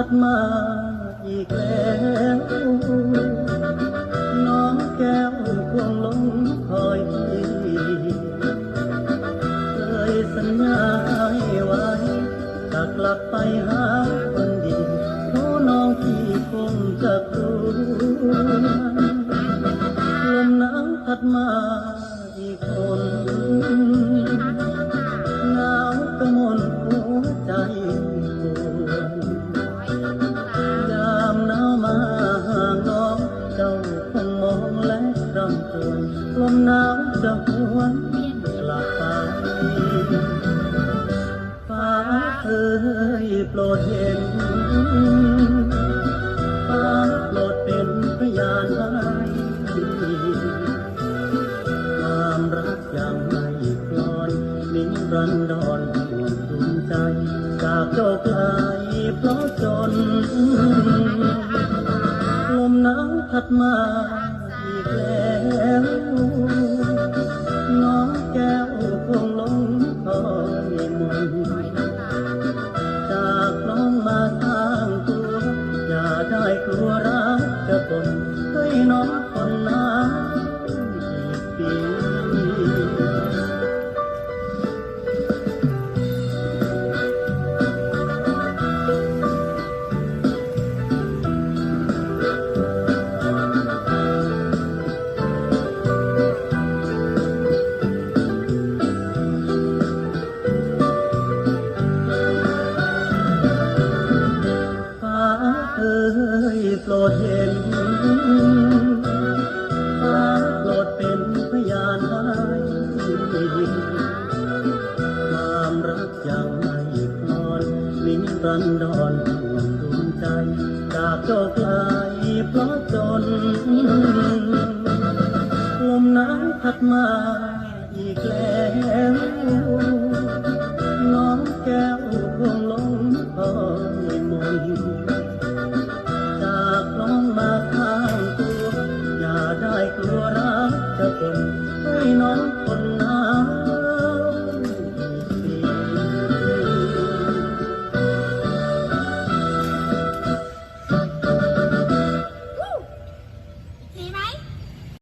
ัดมาอีกแล้วน้องแก้วควงลงคอยพี่เคยสัญญาให้ไว้จะกลับไปหาคนดีราะน้องพี่คงจะกลัวลมหนาวพัดมาอีกคน จะหวนกลับไปฟ้าเอ้ยโปรดเห็นฟ้าโปรดเป็นพยานให้ความรักยังไม่คลอนนิรันดรห่วงดวงใจ จากโลกไกลเพราะจนลมหนาวพัดมาอีกแล้ว น้องคนนั้นอีกปีฟ้าเอ้ยโปรดเรันดอนดวงใจจากก็กลายเพราะจน ลมน้ำพัดมาอีกแล้วน้องแก้วคงลงคอยมนจากน้องมาข้างตัว อย่าได้กลัวรักจะคนให้น้อง